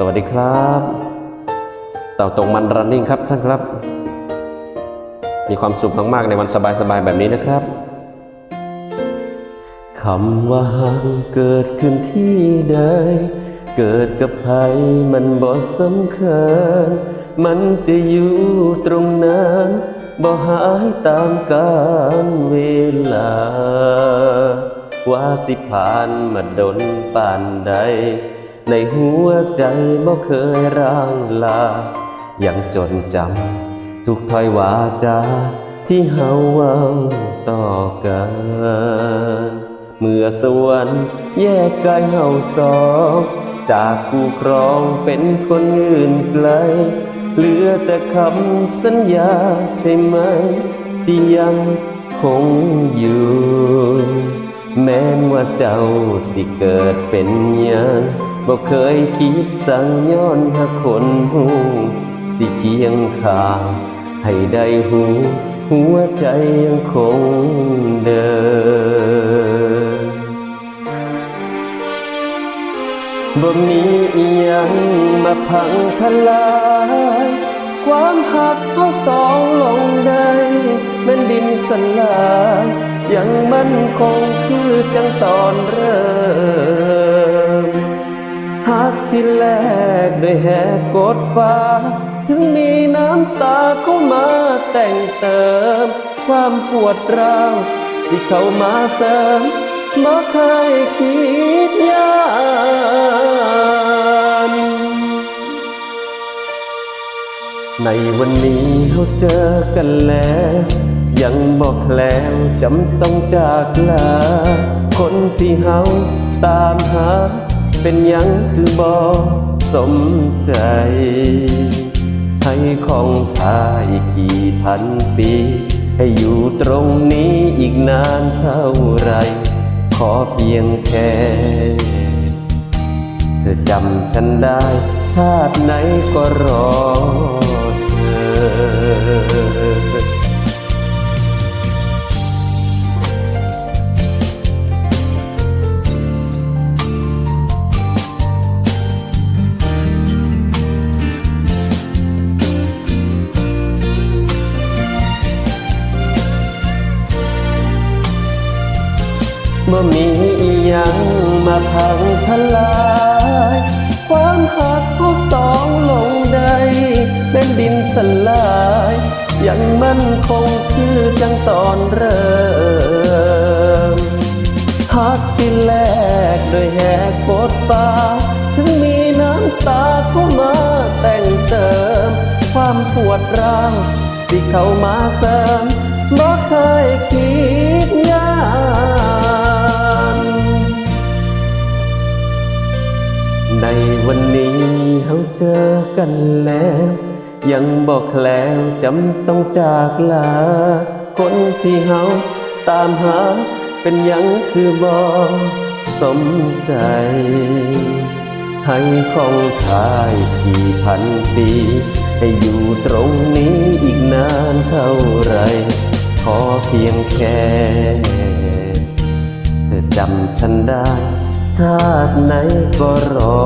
สวัสดีครับ เต่าตรงมันรันนิ่งครับท่านครับ มีความสุขมากๆในวันสบายๆแบบนี้นะครับคำว่าห่างเกิดขึ้นที่ใดเกิดกับใครมันบ่สำคัญ มันจะอยู่ตรงนั้นบ่หายตามกาลเวลา ว่าสิผ่านมาดนป่านใด ในหัวใจบ่เคยร่างลา ยังจดจำทุกถ้อยวาจาที่เฮาเว้าต่อกัน เมื่อสวรรค์แยกกายเฮาสองจากคู่ครองเป็นคนอื่นไกล เหลือแต่คำสัญญาใช่ไหม ที่ยังคงอยู่ แม้นว่าเจ้าสิเกิดเป็นยัง บ่เคยคิดสั่งย้อนหาคนหูสิเคียงข้างให้ได้หูหัวใจยังคงเดินบ่มีอีหยังมาพังทลาย ความหักเขาสองลงได้แม่นดินสลายยังมันคงคือจังตอนเริ่ม ที่แรกด้วยแหกกดฟ้า ถึงมีน้ำตาเข้ามาแต่งเติม ความปวดร้าวที่เข้ามาเสริมบ่เคยคิดยานในวันนี้เราเจอกันแล้ว ยังบอกแล้วจำต้องจากลา คนที่เฮาตามหา เป็นยังคือบอกสมใจ ให้ของทายกี่พันปี ให้อยู่ตรงนี้อีกนานเท่าไร ขอเพียงแค่เธอจำฉันได้ ชาติไหนก็รอเธอ บ่มีอีหยังมาพังทลาย ความหักเขาสองลงได้เป็นดินสลาย ยังมั่นคงคือจังตอนเริ่มหักที่แรกโดยแหกกดฟ้าถึงมีน้ำตาเข้ามาแต่งเติม ความปวดร้าวที่เข้ามาเสริมบ่เคยคิด ในวันนี้เราเจอกันแล้ว ยังบอกแล้วจำต้องจากลา คนที่เฮาตามหา เป็นยังคือบอกสมใจ ให้ของทายกี่พันปี ให้อยู่ตรงนี้อีกนานเท่าไร ขอเพียงแค่ เธอจำฉันได้ ชาติไหนก็รอ